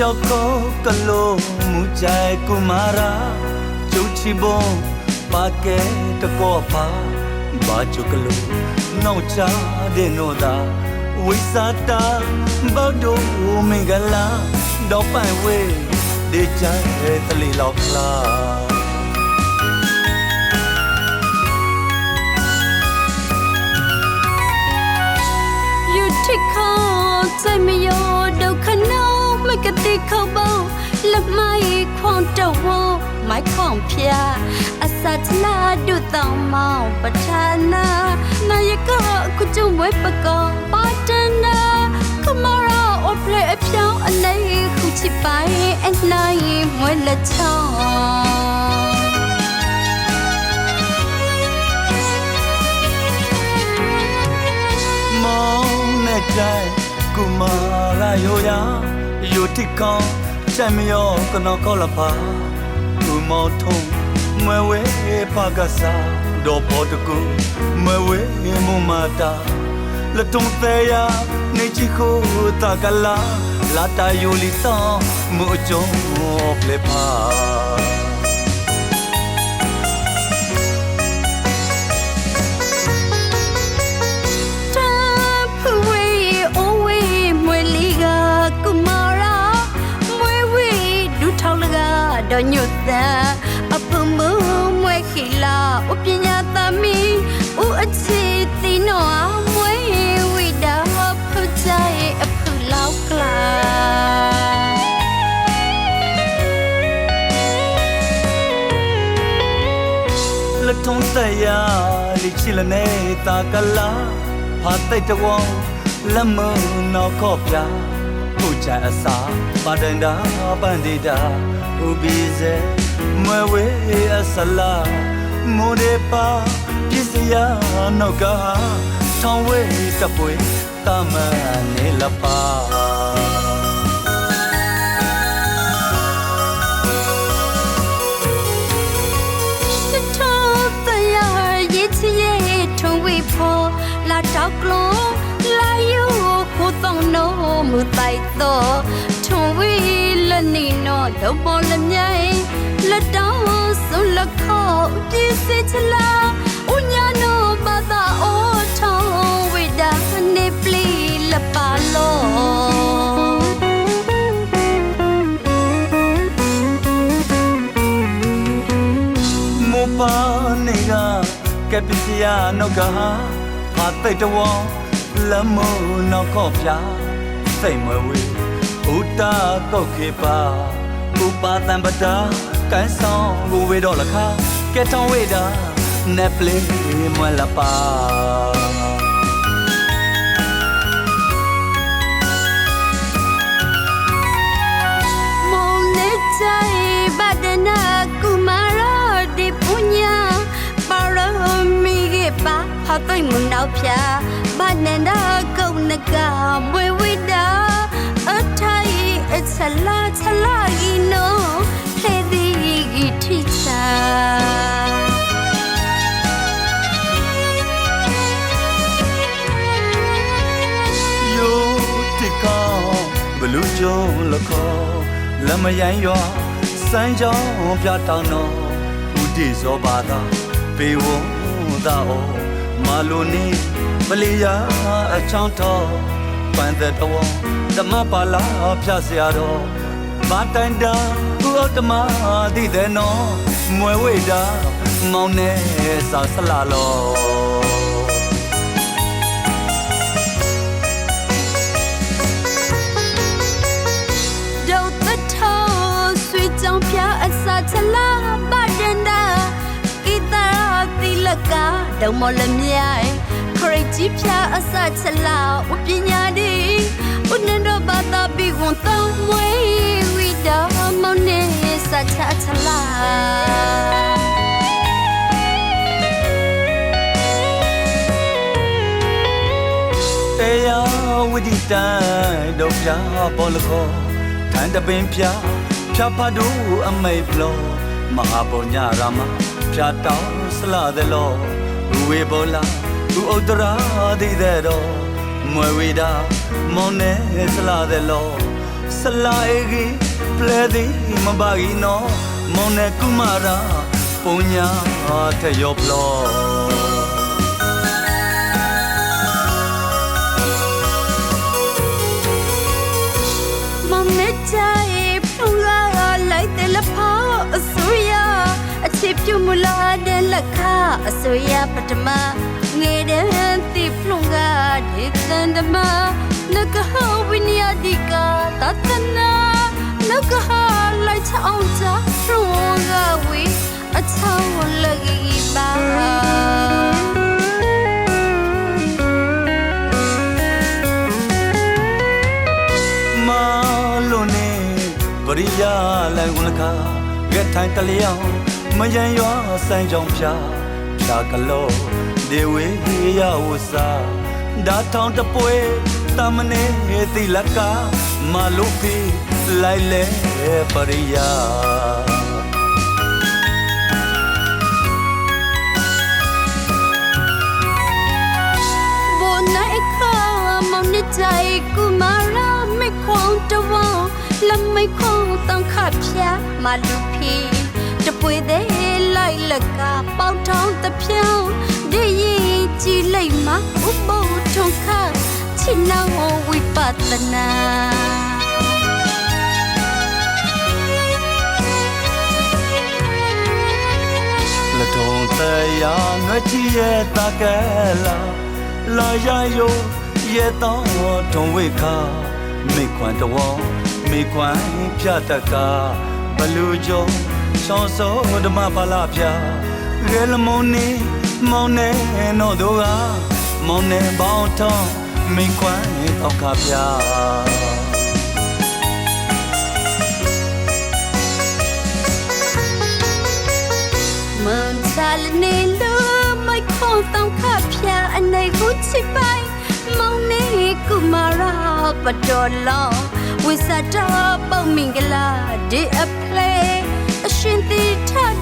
yoko kalo mujai kumara chuchi bo pake tako pa ba chukalo nau cha de no da wisata ba do mingala do pai we de chai tali lok la ที่คอใจไม่โยด เข้าเบาและไม่ความเจ้าวอไม่ของเพียอาสัจนาดูต้องมองประทานานาอยก็คุณจุ่มไว้ประกอบปัตนาขมาราอดเพลอเพียวอันไหนคุณชิไปอันไหนมวยละชองมองแน่ใจกุมาราโยยา ယိုတိကောင်ချက်မယောကနောကောလပါကူမောထုံးမွဲဝဲပါကစားဒေါ်ပေါ်တကူမွဲဝဲမူမာတာလတုံသေးယာနေချီခိုတာကလာလာတာယိုလီတောမူအကျုံးပလေပါ ထုံးတရာလီချီလနေတာကလာဖာတိတ်တဝေါလမနောခော့ပြပူချာအစာပါဒန်ဒါပန်ဒီတာဥဘီဇေမွေဝေအစလာမိုဒေပါပစ္စယနောက်ကထောင်းဝေတပွေတမန်နေလပါ လာတောက်ကလုံးလာယူခိုးတော့နိုးမူတိုက်တော့ထုံဝေလက်နေတော့တော့ပေါ်လမြိုင်လက်တောင်းစုလက်ခေါ်ပြည့်စချလာဥညာနောဘာသာအိုထုံဝေဒါနေပလီလပါလောမောပါနေကကပစ္စယနောက်ကဖာ တိတ်တဝေါလမနောက်ခော့ပြစိတ်မဝေဥတာကောက်ခေပါဥပါတံပတာကန်ဆောင်ကိုဝေတော့လခါကဲတောင်းဝေတာနေပလေးမွလာပါ ပါဟာတိုင်မနောက်ဖြာဘာနန္ဒကုန်းနကမွေဝိဒါအထိုင်အချလာချလာဂီနိုဟေဒီဂီထိချာယိုတိကောင်ဘလူးကျုံလခေါ်လမယိုင်းရွာစမ်းကြောင်းပြတောင်းတော့ဥတီဇောပါသာပေဝံသာဩ မာလိုနေပလီယာအချောင်းတော်ပန်သက်တော်ဓမ္မပါလာဖြတ်စရာတော်ဘာတိုင်တာသူအောက်တမသိတဲ့နော်မွယ်ဝိတာမောင်နဲ့စာဆလာလော ကာဒုံမလမြိုင်ခရစ်ကြီးပြအစာချလာဥပညာဒီဥနန္ဒဘာသာဘီဝန်တောင်းမွေဝိဒါမောင်နေစာချချလာတရားဝိတိတန်တော့ပြပေါ်လခေါ်ခန္တပင်ပြဖြာဖတ်တို့အမိတ်ဖလောမဟာပုံညရာမဖြာတောင်းစလာတယ်လော ဝေဘောလာသူဥဒရာဒီတဲ့တော့မွေဝိတာမောင်နေစလာတယ်လောစဆလာအေဂီပလဲဒီမဘာဂီနောမောင်နဲ့ကုမာရာပုံညာတဲ့ရောပလော အစိုးရပထမငယ်တဲ့တိဖုန်ကဒီကန္ဒမလကဟဝိညာဒီကတတနာလကဟလိုက်ချအောင်ချဖုန်ကဝေအချောင်းလကြီးပါမာလို့နေပရိယာလိုက်ဝင်ခါကဲထိုင်တလျောင်းမယံရွာဆိုင်ကြောင်ဖြာ ဖြာကလောဒေဝေရဝစာဒါထောင်တပွဲတမနေသီလကမလို့ဖီလိုက်လေပရိယာ บนไหนข้ามองในใจกูมาราไม่ควงตะวันและไม่ควงต้องขับเพียมาลูกพี่จะป่วยได้ လိုက်လက်ကပေါထောင်းတပြောင်းဒီရင်ကြည်လိုက်မှာဥပုံထုံခချစ်နောင်ဝိပဿနာလတုံတရားငါချီရဲ့တကလာလာရယောရဲ့တော်ထုံဝိခါမိခွန်တော်မိခွန်ပြတကဘလူကြော ရှောင်းစောဓမ္မပါလာဖျာရဲလမုန်နေမောင်နေတော့တို့ကမောင်နေပေါင်းထောင်းမိကွမ်းတောက်ခါဖျာမန်တလနေလူမိုက်ခေါတောက်ခါဖျာအနေကိုချစ်ပိုင်မောင်နေကုမာရာပတော်လောဝိစတာပုံမင်္ဂလာဒီအပလေး ancient the tundra.